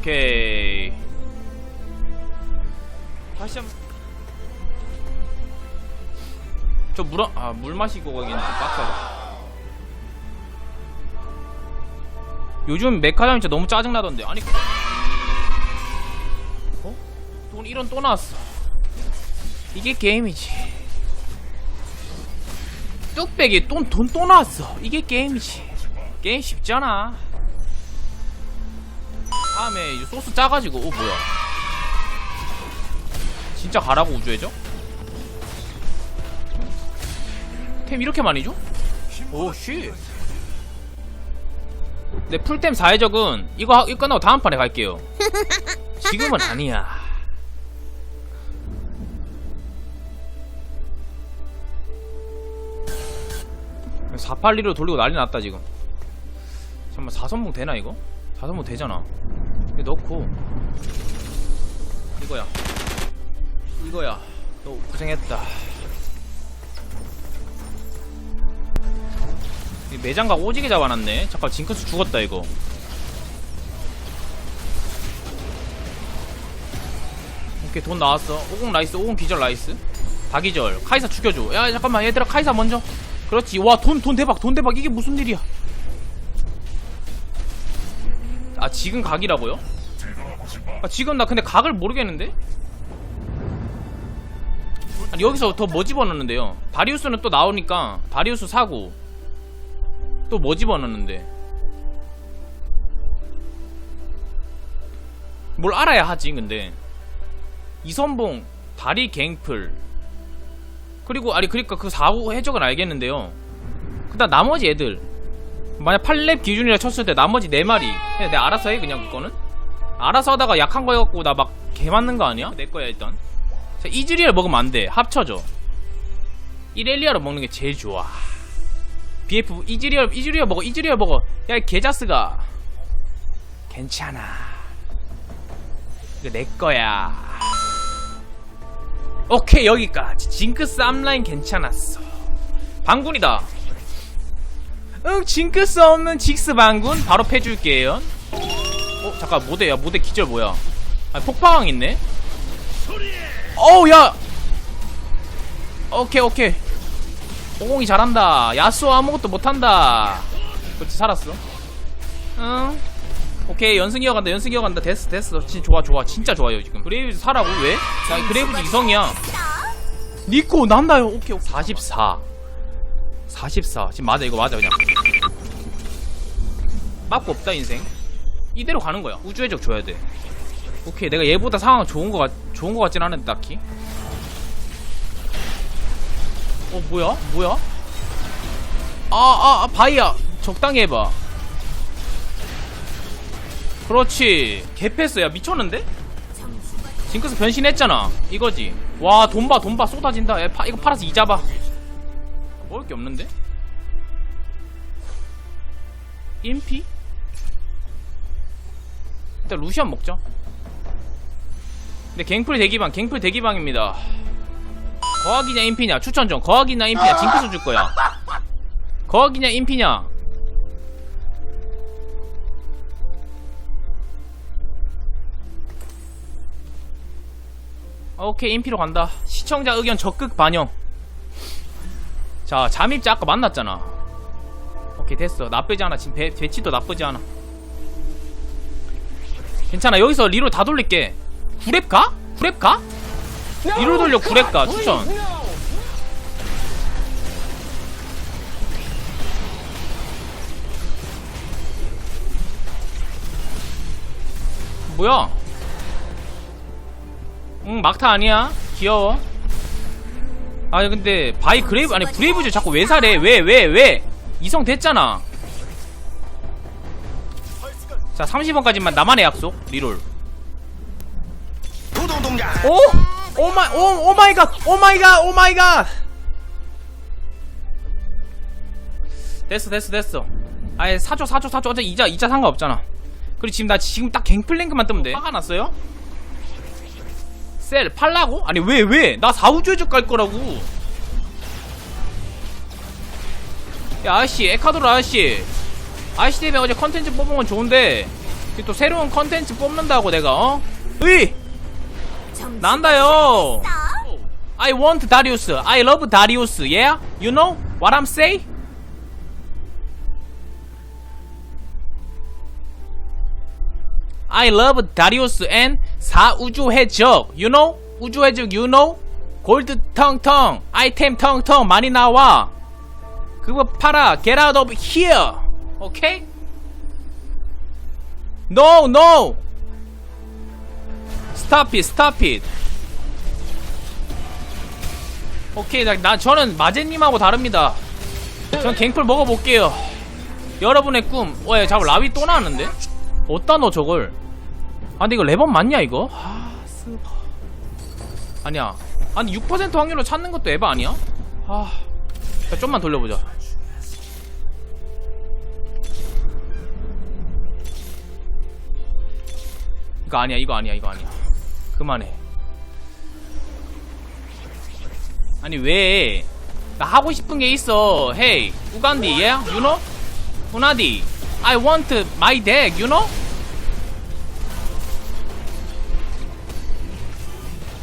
오케이. 다시 한번 저물 아, 물 마시고 가기는 좀 빡세다. 요즘 메카장 진짜 너무 짜증나던데. 아니 어? 돈 이런 또 나왔어. 이게 게임이지. 뚝배기 돈돈 또 나왔어. 이게 게임이지. 게임 쉽잖아 다음에 이 소스 짜가지고 오 뭐야 진짜 가라고 우주해져? 템 이렇게 많이 줘? 오쉣 내 풀템 4회적은 이거, 하- 이거 끝나고 다음 판에 갈게요 지금은 아니야 482로 돌리고 난리 났다 지금 잠깐만 4선봉 되나 이거? 4선봉 되잖아 넣고. 이거야. 이거야. 너 고생했다. 이 매장각 오지게 잡아놨네. 잠깐 징크스 죽었다 이거. 오케이 돈 나왔어. 오공 라이스 오공 기절 라이스. 다 기절. 카이사 죽여줘. 야 잠깐만. 얘들아 카이사 먼저. 그렇지. 와 돈돈 대박. 돈 대박. 이게 무슨 일이야 지금 각이라고요? 아 지금 나 근데 각을 모르겠는데? 아니 여기서 더 뭐 집어넣는데요? 바리우스는 또 나오니까 바리우스 사고 또 뭐 집어넣는데? 뭘 알아야 하지 근데? 이선봉 다리 갱플. 그리고 아니 그러니까 그 4후 해적은 알겠는데요. 그다음 나머지 애들 만약 8렙 기준이라 쳤을 때 나머지 4마리. 그냥 내가 알아서 해 그냥 그거는. 알아서 하다가 약한 거 해갖고 나 막 개 맞는 거 아니야? 내 거야 일단. 자 이즈리얼 먹으면 안 돼. 합쳐져 이렐리아로 먹는 게 제일 좋아. BF 이즈리얼 이즈리얼 먹어 이즈리얼 먹어. 야이 개자스가. 괜찮아. 이거 내 거야. 오케이 여기까지. 징크스 앞라인 괜찮았어. 방군이다 응 징크스 없는 직스 방군. 바로 패줄게요. 어 잠깐 모대야 모대 기절 뭐야? 아 폭파왕 있네? 어우 야! 오케이 오케이. 오공이 잘한다. 야수호 아무것도 못한다. 그렇지 살았어. 응. 오케이 연승 이어간다 연승 이어간다. 됐어 됐어. 진짜 좋아 좋아. 진짜 좋아요 지금. 그레이브즈 사라고 왜? 나 그레이브즈 이성이야. 니코 난다요. 오케이 오케이. 44 44 지금 맞아 이거 맞아 그냥. 맞고 없다 인생. 이대로 가는 거야. 우주의 적 줘야 돼. 오케이 내가 얘보다 상황 좋은 거 같, 좋은 거 같진 않은데 딱히. 어 뭐야? 뭐야? 아아 아, 바이야. 적당히 해봐. 그렇지. 개패스 야 미쳤는데? 징크스 변신했잖아. 이거지. 와 돈봐 돈봐. 쏟아진다. 야, 파, 이거 팔아서 이 잡아 먹을 게 없는데? 인피? 일단 루시안 먹자. 근데 갱플 대기방 갱플 대기방입니다. 거학이냐 인피냐? 추천 좀. 거학이냐 인피냐? 징크스 줄 거야. 거학이냐 인피냐? 오케이 인피로 간다. 시청자 의견 적극 반영 자 잠입자 아까 만났잖아. 오케이 됐어. 나쁘지 않아. 지금 배, 배치도 나쁘지 않아. 괜찮아. 여기서 리로 다 돌릴게. 9랩 가? 9랩 가? 리로 돌려 9랩 가. 추천. 뭐야? 응 막타 아니야. 귀여워 아니 근데 바이 그레이브 아니 브레이브즈 자꾸 왜 사래? 왜 왜 왜? 이성 됐잖아. 자 30원까지만 나만의 약속 리롤. 오! 오마이 오 오마이갓 오마이갓 오마이갓! 됐어 됐어 됐어. 아예 사줘 사줘 사줘. 어차피 이자 이자 상관없잖아. 그리고 지금 나 지금 딱 갱플랭크만 뜨면 돼. 화가 났어요? 셀 팔라고? 아니 왜 왜? 나 사우주의적 갈 거라고 야 아저씨 에카도르 아저씨 아저씨 때문에 어제 컨텐츠 뽑은 건 좋은데 이또 새로운 컨텐츠 뽑는다고 내가 어? 으이! 난다요 I want Darius I love Darius yeah? You know what I'm say? I love Darius and 사우주 해적 You know? 우주 해적 you know? 골드 텅텅 아이템 텅텅 많이 나와. 그거 팔아. Get out of here. Okay? No no. Stop it stop it. 오케이 나, 나 저는 마제님하고 다릅니다. 전 갱플 먹어볼게요. 여러분의 꿈. 어, 야, 잠깐 라위 또 나왔는데? 어디다 넣어 저걸 아 근데 이거 레번 맞냐 이거? 아 쓰... 아니야 아니 6% 확률로 찾는 것도 에바 아니야? 아 자, 좀만 돌려보자 이거 아니야 이거 아니야 이거 아니야 그만해 아니 왜? 나 하고 싶은 게 있어. Hey, 우간디, yeah? You know? 우나디, I want my deck, you know?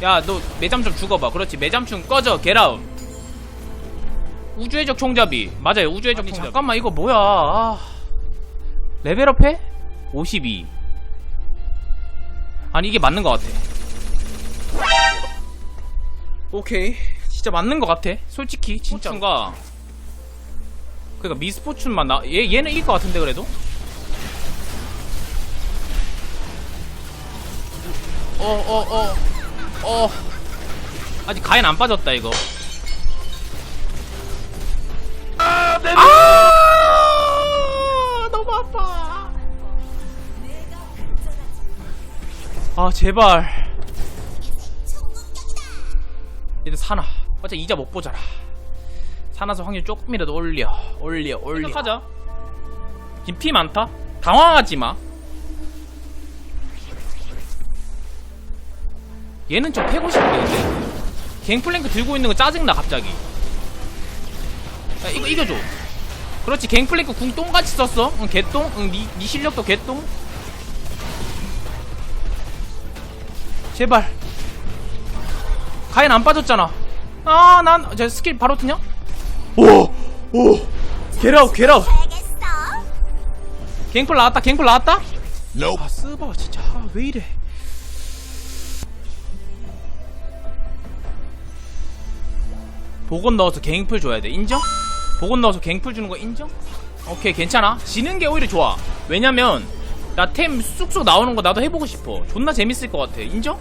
야, 너 매잠 좀 죽어봐. 그렇지, 매잠충 꺼져, get out. 우주해적 총잡이. 맞아요, 우주해적 총잡이. 잠깐만, 이거 뭐야. 아. 레벨업해? 52. 아니, 이게 맞는 것 같아. 오케이. 진짜 맞는 것 같아. 솔직히 진짜. 스포츠가 그러니까 미스포춘만 나. 얘 얘는 이길 것 같은데 그래도. 어어어 어, 아직 가엔 안 빠졌다 이거. 아, 너무 아파. 아 제발. 얘들 사나. 어차피 이자 못 보잖아. 사나서 확률 조금이라도 올려, 올려, 올려. 하자. 지금 피 많다. 당황하지 마. 얘는 좀 패고 싶은데 근데 갱플랭크 들고 있는 거 짜증나 갑자기. 야, 이거 이겨줘. 그렇지 갱플랭크 궁 똥같이 썼어. 응 개똥. 응 니, 니 실력도 개똥. 제발. 가인 안 빠졌잖아. 아, 난, 저 스킬 바로 트냐? 오! 오! 게라우, 게라우! 갱플 나왔다, 갱플 나왔다? Nope. 아, 쓰바, 진짜. 아, 왜 이래. 복원 넣어서 갱플 줘야 돼. 인정? 복원 넣어서 갱플 주는 거 인정? 오케이, 괜찮아. 지는 게 오히려 좋아. 왜냐면, 나 템 쑥쑥 나오는 거 나도 해보고 싶어. 존나 재밌을 것 같아. 인정?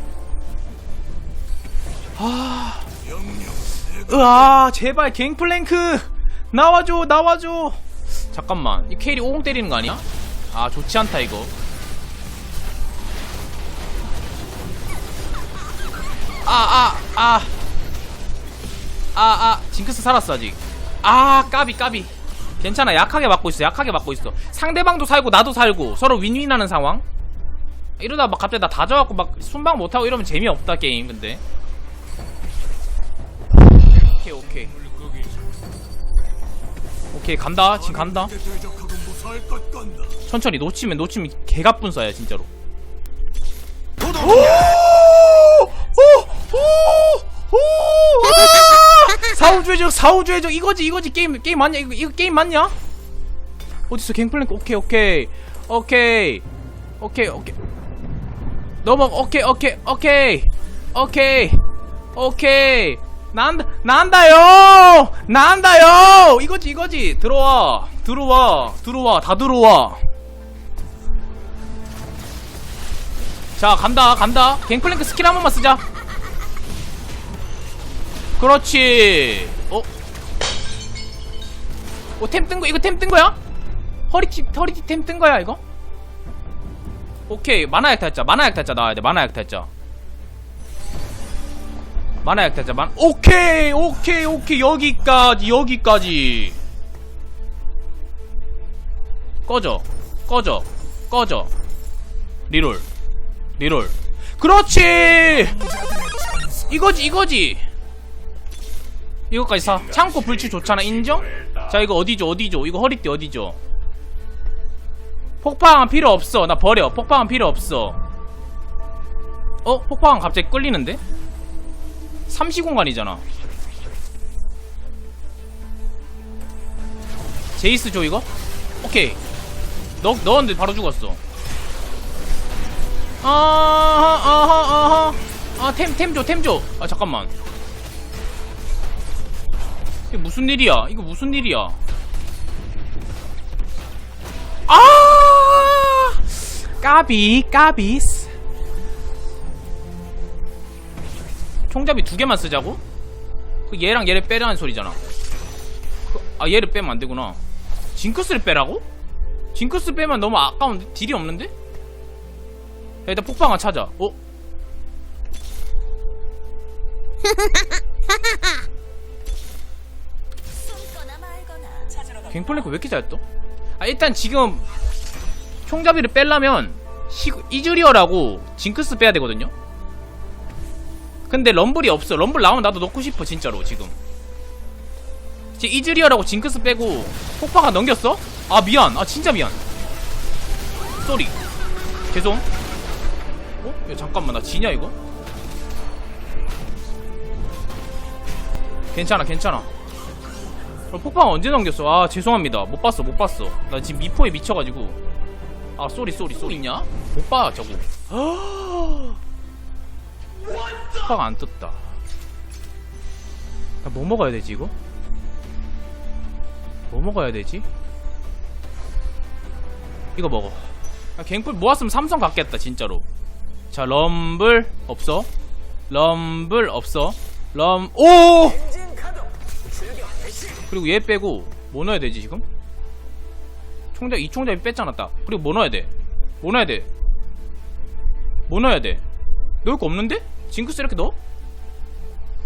아. 으아, 제발 갱플랭크 나와줘, 나와줘. 잠깐만, 이 케일이 오공 때리는 거 아니야? 아, 좋지 않다 이거. 아, 아, 아, 아, 아, 징크스 살았어 아직. 아, 까비, 까비. 괜찮아, 약하게 맞고 있어, 약하게 맞고 있어. 상대방도 살고 나도 살고 서로 윈윈하는 상황. 이러다 막 갑자기 나 다져갖고 막 순방 못하고 이러면 재미없다 게임 근데. 오케이 오케이 오케이 간다 지금 간다. 천천히 놓치면 놓치면 개가뿐 쏴야 진짜로 사우주의 적 사우주의 적 이거지 이거지 게임 게임 맞냐? 이거 이거 게임 맞냐? 어딨어 갱플랭크. 오케이 오케이. 오케이. 오케이 오케이. 넘어 오케이 오케이 오케이. 오케이. 오케이. 난 난다요! 난다요! 이거지 이거지. 들어와. 들어와. 들어와. 다 들어와. 자 간다 간다. 갱플랭크 스킬 한 번만 쓰자 그렇지. 어? 어템 뜬거 이거 템 뜬 거야? 허리티 허리티 템 뜬 거야 이거? 오케이 만화약 탈자 만화약 탈자 나와야 돼 만화약 탈자. 만화약 탈자 만 오케이 오케이 오케이 여기까지 여기까지. 꺼져 꺼져 꺼져. 리롤 리롤. 그렇지! 이거지 이거지 이거까지 사. 창고 불치 좋잖아. 인정? 자 이거 어디죠? 어디죠? 이거 허리띠 어디죠? 폭파왕 필요 없어. 나 버려. 폭파왕 필요 없어. 어? 폭파왕 갑자기 끌리는데? 삼시공간이잖아. 제이스 줘 이거? 오케이. 넣, 넣었는데 바로 죽었어. 아하 아하 아하. 아템 템 줘 템 줘. 아 잠깐만 이게 무슨 일이야 이거 무슨 일이야 아 까비 까비스 총잡이 두 개만 쓰자고? 그 얘랑 얘를 빼라는 소리잖아 그- 아 얘를 빼면 안 되구나 징크스를 빼라고? 징크스 빼면 너무 아까운데? 딜이 없는데? 야, 일단 폭방아 찾아 어? 갱플랭크 왜 이렇게 잘 떠? 아 일단 지금 총잡이를 시, 이즈리어라고 징크스 빼야 되거든요? 근데 럼블이 없어. 럼블 나오면 나도 넣고 싶어 진짜로 지금. 지금 이즈리어라고 징크스 빼고 폭파가 넘겼어? 아 미안. 아 진짜 미안. 쏘리. 죄송. 어? 야, 잠깐만. 나 지냐 이거? 괜찮아 괜찮아 어, 폭방 언제 넘겼어? 아 죄송합니다 못 봤어 못 봤어 나 지금 미포에 미쳐가지고 아 쏘리 쏘리 쏘리 있냐? 못 봐 저거 폭방 안 떴다 나 뭐 먹어야 되지 이거? 뭐 먹어야 되지? 이거 먹어 아, 갱플 모았으면 삼성 갔겠다 진짜로 자 럼블 없어 럼블 없어 럼 오! 그리고 얘 빼고 뭐 넣어야 되지 지금? 총잡이 이 총잡이 뺐잖아 딱 그리고 뭐 넣어야 돼? 뭐 넣어야 돼? 뭐 넣어야 돼? 넣을 거 없는데? 징크스 이렇게 넣어?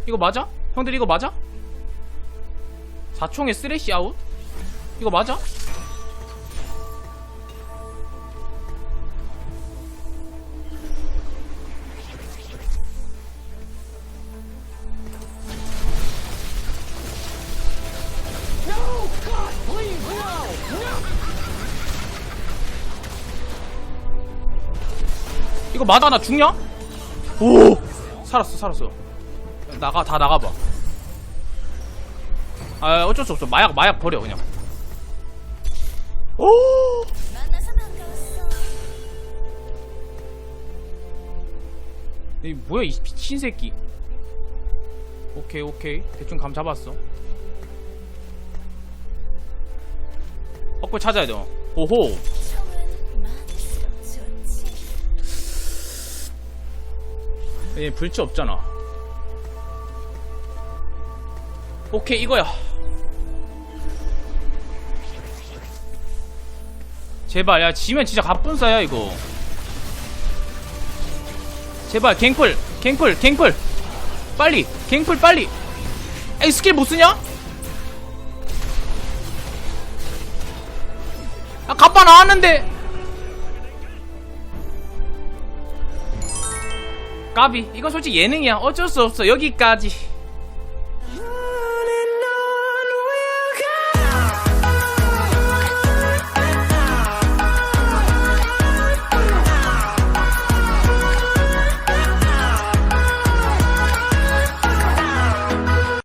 이거 맞아? 형들 이거 맞아? 4총에 쓰레쉬 아웃? 이거 맞아? 이거 맞아 나 죽냐? 오! 살았어 살았어. 나가 다 나가봐. 아 어쩔 수 없어. 마약 마약 버려 그냥. 오! 이 뭐야 이 미친 새끼. 오케이 오케이. 대충 감 잡았어. 헛골 찾아야 돼 어. 오호 얘 불치 없잖아. 오케이 이거야. 제발 야 지면 진짜 갑분싸야 이거. 제발 갱플 갱플 갱플. 빨리 갱플 빨리. 에이 스킬 못 쓰냐? 아 갑바 나왔는데 까비. 이건 솔직히 예능이야. 어쩔 수 없어. 여기까지